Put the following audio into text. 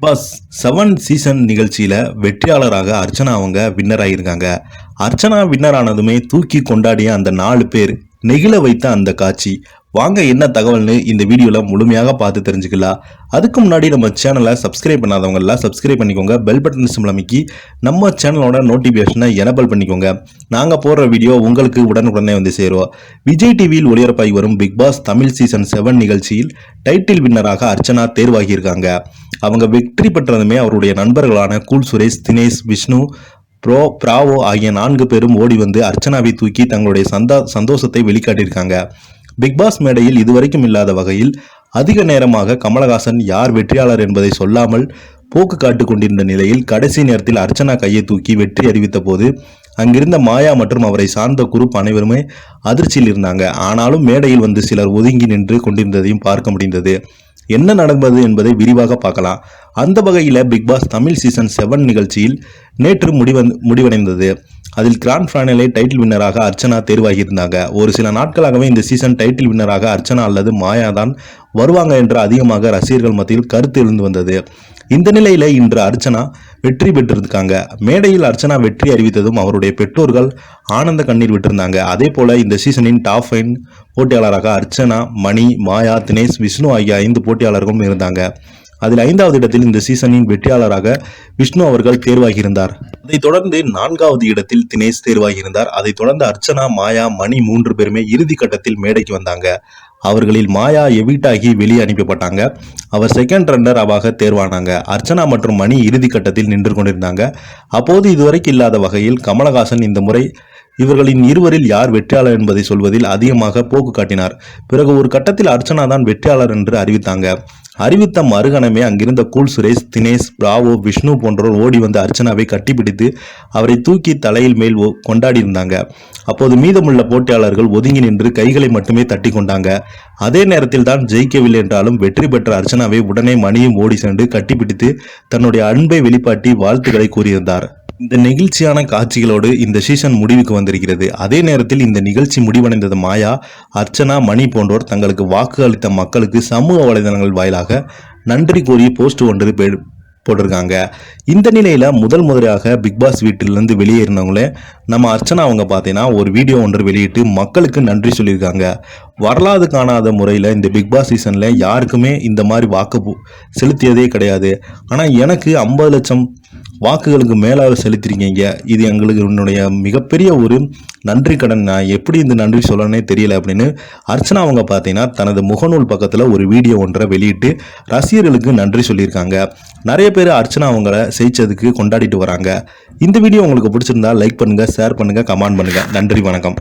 Pass seven season நிகழ்ச்சியில் வெற்றியாளராக அர்ச்சனா அவங்க வின்னர் ஆகியிருக்காங்க அர்ச்சனா வின்னர் ஆனதுமே தூக்கி கொண்டாடிய அந்த நாலு பேர் நெகிழ வைத்த அந்த காட்சி. வாங்க என்ன தகவல்னு இந்த வீடியோவில் முழுமையாக பார்த்து தெரிஞ்சுக்கலாம். அதுக்கு முன்னாடி நம்ம சேனலை சப்ஸ்கிரைப் பண்ணாதவங்கெல்லாம் சப்ஸ்கிரைப் பண்ணிக்கோங்க. பெல் பட்டன் சிம்பிள் அமைக்கி நம்ம சேனலோட நோட்டிஃபிகேஷனை எனபிள் பண்ணிக்கோங்க. நாங்கள் போடுற வீடியோ உங்களுக்கு உடனுக்குடனே வந்து சேருவோம் விஜய் டிவியில் ஒளிபரப்பாகி வரும் Bigg Boss Tamil season seven நிகழ்ச்சியில் டைட்டில் வின்னராக அர்ச்சனா தேர்வாகியிருக்காங்க. அவங்க வெற்றி பெற்றதுமே அவருடைய நண்பர்களான cool Suresh Dinesh Vishnu bro Bravo ஆகிய நான்கு பேரும் ஓடி வந்து அர்ச்சனாவை தூக்கி தங்களுடைய சந்தா சந்தோஷத்தை வெளிக்காட்டியிருக்காங்க. பிக் பாஸ் மேடையில் இதுவரைக்கும் இல்லாத வகையில் அதிக நேரமாக கமலஹாசன் யார் வெற்றியாளர் என்பதை சொல்லாமல் போக்கு காட்டு கொண்டிருந்த நிலையில் கடைசி நேரத்தில் அர்ச்சனா கையை தூக்கி வெற்றி அறிவித்த போது அங்கிருந்த மாயா மற்றும் அவரை சார்ந்த குரூப் அனைவருமே அதிர்ச்சியில் இருந்தாங்க. ஆனாலும் மேடையில் வந்து சிலர் ஒதுங்கி நின்று கொண்டிருந்ததையும் பார்க்க முடிந்தது. என்ன நடந்தது என்பதை விரிவாக பார்க்கலாம். அந்த வகையில் big boss Tamil season seven நிகழ்ச்சியில் நேற்று முடிவந் முடிவடைந்தது. அதில் கிராண்ட் ஃபைனலை டைட்டில் வின்னராக அர்ச்சனா தேர்வாகியிருந்தாங்க. ஒரு சில நாட்களாகவே இந்த சீசன் டைட்டில் வின்னராக அர்ச்சனா அல்லது மாயா தான் வருவாங்க என்று அதிகமாக ரசிகர்கள் மத்தியில் கருத்து எழுந்து வந்தது. இந்த நிலையில இன்று அர்ச்சனா வெற்றி பெற்றிருக்காங்க. மேடையில் அர்ச்சனா வெற்றி அறிவித்ததும் அவருடைய பெற்றோர்கள் ஆனந்த கண்ணீர் விட்டிருந்தாங்க. அதே போல இந்த சீசனின் டாப் ஃபைன் போட்டியாளராக அர்ச்சனா மணி மாயா தினேஷ் விஷ்ணு ஆகிய ஐந்து போட்டியாளர்களும் இருந்தாங்க. அதில் ஐந்தாவது இடத்தில் இந்த சீசனின் வெற்றியாளராக விஷ்ணு அவர்கள் தேர்வாகியிருந்தார். அதைத் தொடர்ந்து நான்காவது இடத்தில் தினேஷ் தேர்வாகியிருந்தார். அதைத் தொடர்ந்து அர்ச்சனா மாயா மணி மூன்று பேருமே இறுதி கட்டத்தில் மேடைக்கு வந்தாங்க. அவர்களில் மாயா எவிட் ஆகி வெளியே அனுப்பப்பட்டாங்க அவர் செகண்ட் ரன்னர் அவாக தேர்வானாங்க. அர்ச்சனா மற்றும் மணி இறுதிக்கட்டத்தில் நின்று கொண்டிருந்தாங்க. அப்போது இதுவரைக்கும் இல்லாத வகையில் கமலஹாசன் இந்த முறை இவர்களின் இருவரில் யார் வெற்றியாளர் என்பதை சொல்வதில் அதிகமாக போக்கு காட்டினார். பிறகு ஒரு கட்டத்தில் அர்ச்சனா தான் வெற்றியாளர் என்று அறிவித்தாங்க. அறிவித்த மறுகணமே அங்கிருந்த கூல் சுரேஷ் தினேஷ் பிராவோ விஷ்ணு போன்றோர் ஓடி வந்து அர்ச்சனாவை கட்டிப்பிடித்து அவரை தூக்கி தலையில் மேல் ஒ- கொண்டாடியிருந்தாங்க. அப்போது மீதமுள்ள போட்டியாளர்கள் ஒதுங்கி நின்று கைகளை மட்டுமே தட்டி கொண்டாங்க. அதே நேரத்தில் தான் ஜெயிக்கவில்லை என்றாலும் வெற்றி பெற்ற அர்ச்சனாவை உடனே மணியும் ஓடி சென்று கட்டிப்பிடித்து தன்னுடைய அன்பை வெளிப்பாட்டி வாழ்த்துக்களை கூறியிருந்தார். இந்த நெகிழ்ச்சியான காட்சிகளோடு இந்த சீசன் முடிவுக்கு வந்திருக்கிறது. அதே நேரத்தில் இந்த நிகழ்ச்சி முடிவடைந்தது மாயா அர்ச்சனா மணி போன்றோர் தங்களுக்கு வாக்கு அளித்த மக்களுக்கு சமூக வலைதளங்கள் வாயிலாக நன்றி கூறி போஸ்ட் ஒன்று போட்டிருக்காங்க. இந்த நிலையில் முதல் முதலாக பிக் பாஸ் வீட்டிலிருந்து வெளியேறினவங்களே நம்ம அர்ச்சனா அவங்க பார்த்தீங்கன்னா ஒரு வீடியோ ஒன்று வெளியிட்டு மக்களுக்கு நன்றி சொல்லியிருக்காங்க. வரலாறு காணாத முறையில் இந்த பிக் பாஸ் சீசனில் யாருக்குமே இந்த மாதிரி வாக்கு செலுத்தியதே கிடையாது. ஆனால் எனக்கு ஐம்பது லட்சம் வாக்குகளுக்கு மேலாக செலுத்திருக்கீங்க. இது எங்களுக்கு என்னுடைய மிகப்பெரிய ஒரு நன்றி கடன். நான் எப்படி இந்த நன்றி சொல்லணும்னே தெரியல அப்படின்னு அர்ச்சனா அவங்க பார்த்தீங்கன்னா தனது முகநூல் பக்கத்தில் ஒரு வீடியோ ஒன்றை வெளியிட்டு ரசிகர்களுக்கு நன்றி சொல்லியிருக்காங்க. நிறைய பேர் அர்ச்சனா அவங்கள செய்ச்சதுக்கு கொண்டாடிட்டு வராங்க. இந்த வீடியோ உங்களுக்கு பிடிச்சிருந்தா லைக் பண்ணுங்கள் ஷேர் பண்ணுங்கள் கமெண்ட் பண்ணுங்கள் நன்றி வணக்கம்.